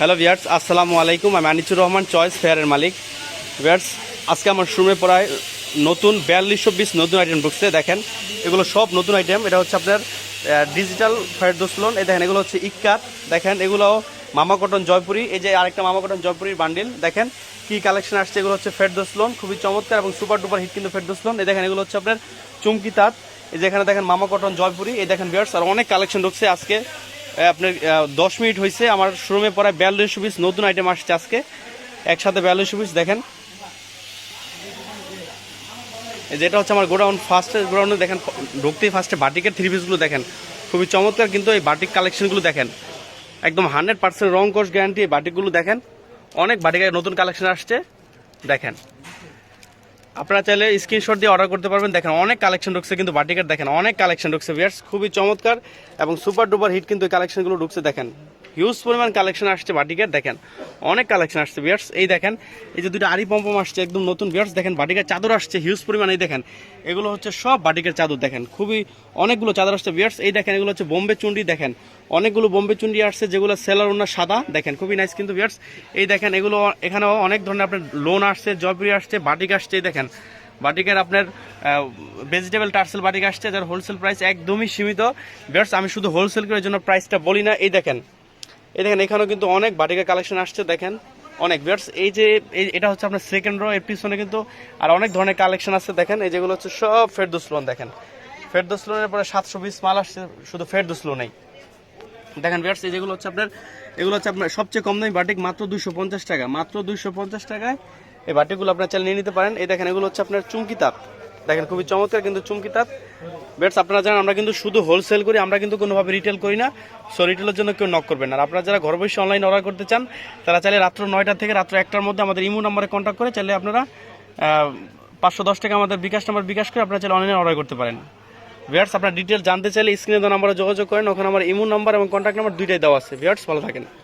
Hello viewers আসসালামু আলাইকুম আমি আনিচুর রহমান চয়েস ফেয়ারের মালিক। ভিয়ার্স আজকে আমার শোরুমে প্রায় নতুন বিয়াল্লিশশো বিশ নতুন আইটেম ঢুকছে দেখেন, এগুলো সব নতুন আইটেম এটা হচ্ছে আপনার ডিজিটাল ফেরদোসলোন এই দেখেন, এগুলো হচ্ছে ইক্কাত দেখেন এগুলো মামা কটন জয়পুরি। এই যে আরেকটা মামা কটন জয়পুরির বান্ডিল দেখেন, কি কালেকশন আসছে? এগুলো হচ্ছে ফেরদোসলোন খুবই চমৎকার এবং সুপার ডুপার হিট কিন্তু ফেরদোসলোন এই দেখেন, এগুলো হচ্ছে আপনার চুমকি তাঁত। এই যে এখানে দেখেন মামা কটন জয়পুরি। এই দেখেন ভিয়ার্স আর অনেক কালেকশন ঢুকছে আজকে আপনার দশ মিনিট হয়েছে আমার শোরুমে পড়ায় বিয়াল্লিশশো পিস নতুন আইটেম আসছে আজকে। একসাথে বিয়াল্লিশশো পিস দেখেন। যেটা হচ্ছে আমার গোডাউন ফার্স্টে গোডাউনে, দেখেন, ঢুকতেই ফার্স্টে বাটিকের থ্রি পিসগুলো দেখেন। খুবই চমৎকার কিন্তু এই বাটিক কালেকশনগুলো দেখেন। একদম হান্ড্রেড পার্সেন্ট রং কোর্স গ্যারান্টি এই বাটিকগুলো দেখেন। অনেক বাটিকের নতুন কালেকশন আসছে, দেখেন। আপনারা চাইলে স্ক্রিনশট দিয়ে অর্ডার করতে পারবেন। দেখেন, অনেক কালেকশন ঢুকছে কিন্তু বাটিকার দেখেন, অনেক কালেকশন ঢুকছে, বিয়ার্স। খুবই চমৎকার এবং সুপার ডুপার হিট কিন্তু এই কালেকশনগুলো ঢুকছে, দেখেন। হিউজ পরিমাণ কালেকশন আসছে বাটিকার দেখেন। অনেক কালেকশন আসছে বিয়ার্স এই দেখেন, এই যে দুটো আরি পম্পম আসছে, একদম নতুন বিয়ার্স দেখেন বাটিকের চাদর আসছে হিউজ পরিমাণ। এই দেখেন, এগুলো হচ্ছে সব বাটিকের চাদর, দেখেন। খুবই অনেকগুলো চাদর আসছে বিয়ার্স এই দেখেন, এগুলো হচ্ছে বোম্বে চুন্ডি, দেখেন। অনেকগুলো বোম্বে চুন্ডি আসছে, যেগুলো সেলার ওনার সাদা, দেখেন। খুবই নাইস কিন্তু বিয়ার্স এই দেখেন, এগুলো এখানেও অনেক ধরনের আপনার লোন আসছে জয়পুরি আসছে বাটিক আসছে, এই দেখেন। বাটিকের আপনার ভেজিটেবল টার্সেল বাটিক আসছে, যার হোলসেল প্রাইস একদমই সীমিত। বিয়ার্স আমি শুধু হোলসেল করার জন্য প্রাইসটা বলি না। এই দেখেন এই দেখেন, এখানেও কিন্তু অনেক বাটিকের কালেকশন আসছে, দেখেন। অনেক বিয়ার্স এই যে এটা হচ্ছে আপনার সেকেন্ড রো এর পিছনে কিন্তু আর অনেক ধরনের কালেকশন আছে, দেখেন। এই যেগুলো হচ্ছে সব ফেরদোস লোন দেখেন। ফেরদোস লোনের পরে সাতশো বিশ মাল আসছে, শুধু ফেরদোস লোনেই দেখেন বিয়ার্স এই যেগুলো হচ্ছে আপনার, এগুলো হচ্ছে আপনার সবচেয়ে কম দামি বাটিক, মাত্র দুইশো পঞ্চাশ টাকা। মাত্র দুইশো পঞ্চাশ টাকায় এই বাটিকগুলো আপনার চাইলে নিয়ে নিতে পারেন। এই দেখেন, এগুলো হচ্ছে আপনার চুমকি তাপ। দেখেন খুবই চমৎকার কিন্তু চুমকি তাপ বেটস আপনারা জানেন আমরা কিন্তু শুধু হোলসেল করি, আমরা কিন্তু কোনোভাবে রিটেল করি না। সো রিটেলের জন্য কেউ নক করবেন আর আপনারা যারা ঘর বসে অনলাইন অর্ডার করতে চান, তারা চাইলে রাত্র নয়টা থেকে রাত্র একটার মধ্যে আমাদের ইমো নাম্বারে কন্ট্যাক্ট করে চাইলে আপনারা পাঁচশো দশ টাকা আমাদের বিকাশ নাম্বার বিকাশ করে আপনারা চাইলে অনলাইনে অর্ডার করতে পারেন। ভিয়ার্স আপনার ডিটেল জানতে চাইলে স্ক্রিনে দেওয়া নাম্বারে যোগাযোগ করেন। ওখানে আমার ইমো নাম্বার এবং কন্ট্যাক্ট নাম্বার দুইটাই দেওয়া আছে। ভিয়ার্স ভালো থাকেন।